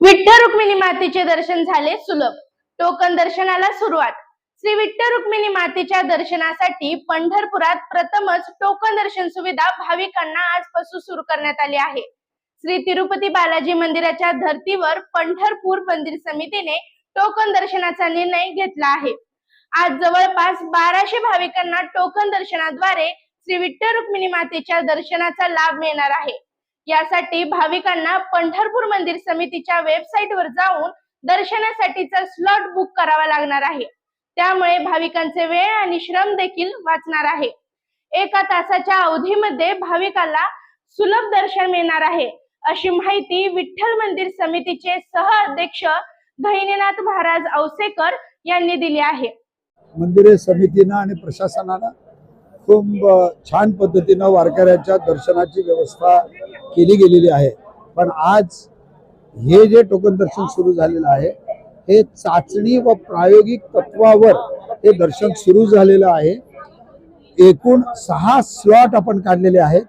विठ्ठल रुक्मिणी मातेचे दर्शन झाले सुलभ. टोकन दर्शनाला सुरुवात. श्री विठ्ठल रुक्मिणी मातेच्या दर्शनासाठी पंढरपुरात प्रथमच टोकन दर्शन सुविधा भाविकांना आजपासून सुरू करण्यात आली आहे. श्री तिरुपती बालाजी मंदिराच्या धर्तीवर पंढरपूर मंदिर समितीने टोकन दर्शनाचा निर्णय घेतला आहे. आज जवळपास बाराशे भाविकांना टोकन दर्शनाद्वारे श्री विठ्ठल रुक्मिणी मातेच्या दर्शनाचा लाभ मिळणार आहे. यासाठी भाविकांना पंढरपूर मंदिर समितीच्या वेबसाईट वर जाऊन दर्शनासाठीचा स्लॉट बुक करावा लागणार आहे. त्यामुळे भाविकांचे वेळ आणि श्रम देखील वाचणार आहे. एका तासाच्या अवधीमध्ये भाविकाला सुलभ दर्शन मिळणार आहे. अशी माहिती विठ्ठल मंदिर समितीचे सह अध्यक्ष गहिनीनाथ महाराज औसेकर यांनी दिली आहे. मंदिरे समितीनं आणि प्रशासनानं खूप छान पद्धतीनं वारकऱ्यांच्या दर्शनाची व्यवस्था केली गेलेली आहे. पण आज हे जे टोकन दर्शन सुरू झालेलं आहे हे चाचणी व प्रायोगिक तत्वावर हे दर्शन सुरू झालेलं आहे. एकूण सहा स्लॉट आपण काढलेले आहेत.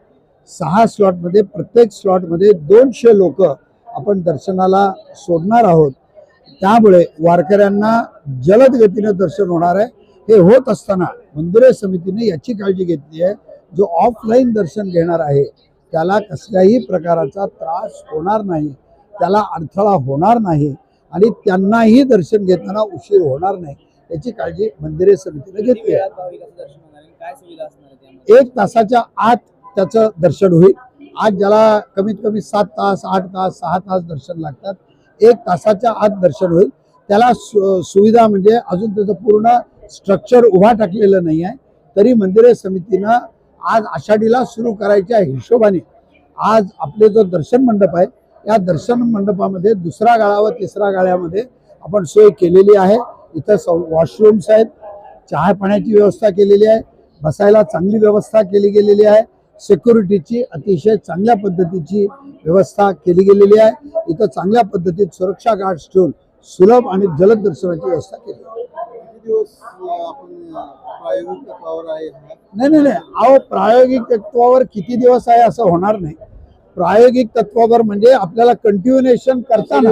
सहा स्लॉटमध्ये प्रत्येक स्लॉटमध्ये दोनशे लोक आपण दर्शनाला सोडणार आहोत. त्यामुळे वारकऱ्यांना जलद गतीनं दर्शन होणार आहे. हे होत असताना मंदिरे समितीने याची काळजी घेतली आहे. जो ऑफलाईन दर्शन घेणार आहे त्याला कसल्याही प्रकाराचा त्रास होणार नाही. त्याला अडथळा होणार नाही आणि त्यांनाही दर्शन घेताना उशीर होणार नाही. याची काळजी मंदिरे समितीने घेतली आहे? एक तासाच्या आत त्याचं दर्शन होईल. आज ज्याला कमीत कमी सात तास आठ तास सहा तास दर्शन लागतात एक तासाच्या आत दर्शन होईल. त्याला सुविधा म्हणजे अजून त्याचं पूर्ण स्ट्रक्चर उभा टाकलेलं नाही आहे तरी मंदिरे समितीनं आज आषाढीला सुरू करायच्या हिशोबाने आज आपले जो दर्शन मंडप आहे या दर्शन मंडपामध्ये दुसरा गाळा व तिसरा गाळ्यामध्ये आपण सोय केलेली आहे इथं सौ वॉशरूम्स आहेत चहा पाण्याची व्यवस्था केलेली आहे बसायला चांगली व्यवस्था केली गेलेली आहे सिक्युरिटीची अतिशय चांगल्या पद्धतीची व्यवस्था केली गेलेली आहे इथं चांगल्या पद्धतीत सुरक्षा गार्ड्स ठेवून सुलभ आणि जलद दर्शनाची व्यवस्था केली आहे. दिवस आपण प्रायोगिक तत्वावर आहे? नाही नाही नाही. अहो प्रायोगिक तत्वावर किती दिवस आहे असं होणार नाही. प्रायोगिक तत्वावर म्हणजे आपल्याला कंटिन्युएशन करताना.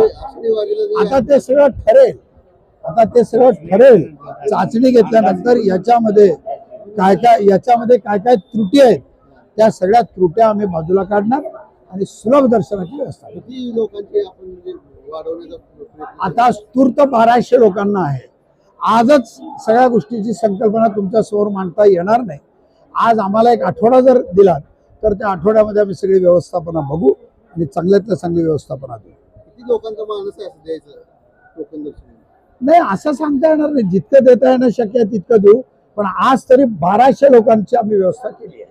आता ते सगळं ठरेल. आता ते सगळं ठरेल. चाचणी घेतल्यानंतर याच्यामध्ये काय काय याच्यामध्ये काय काय त्रुटी आहेत त्या सगळ्या त्रुट्या आम्ही बाजूला काढणार आणि सुलभ दर्शनाची व्यवस्था करू. किती लोकांची आपण वाढवण्याचा प्रयत्न आता तूर्त बाराशे लोकांना आहे. आजच सगळ्या गोष्टीची संकल्पना तुमच्यासमोर मांडता येणार नाही. आज आम्हाला एक आठवडा जर दिला तर त्या आठवड्यामध्ये आम्ही सगळी व्यवस्थापना बघू आणि चांगल्यातल्या चांगली व्यवस्थापना देऊ. किती लोकांचा माणूस आहे असं द्यायचं? टोकन दर्शन नाही असं सांगता येणार नाही. जितकं देता येणं शक्य आहे तितकं देऊ. पण आज तरी बाराशे लोकांची आम्ही व्यवस्था केली आहे.